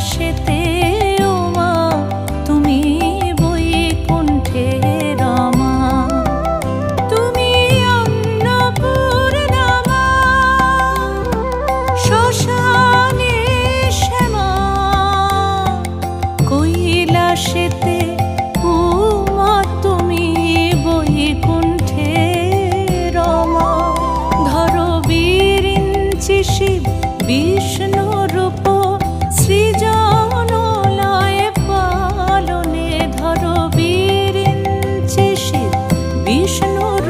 ও মা তুমি বৈকুণ্ঠে রমা। তুমি অন্নপূর্ণা মা, শ্মশানে শ্যামা। কৈলাসেতে উমা, তুমি বৈকুণ্ঠে রমা। ধরো বীরিঞ্চি শিব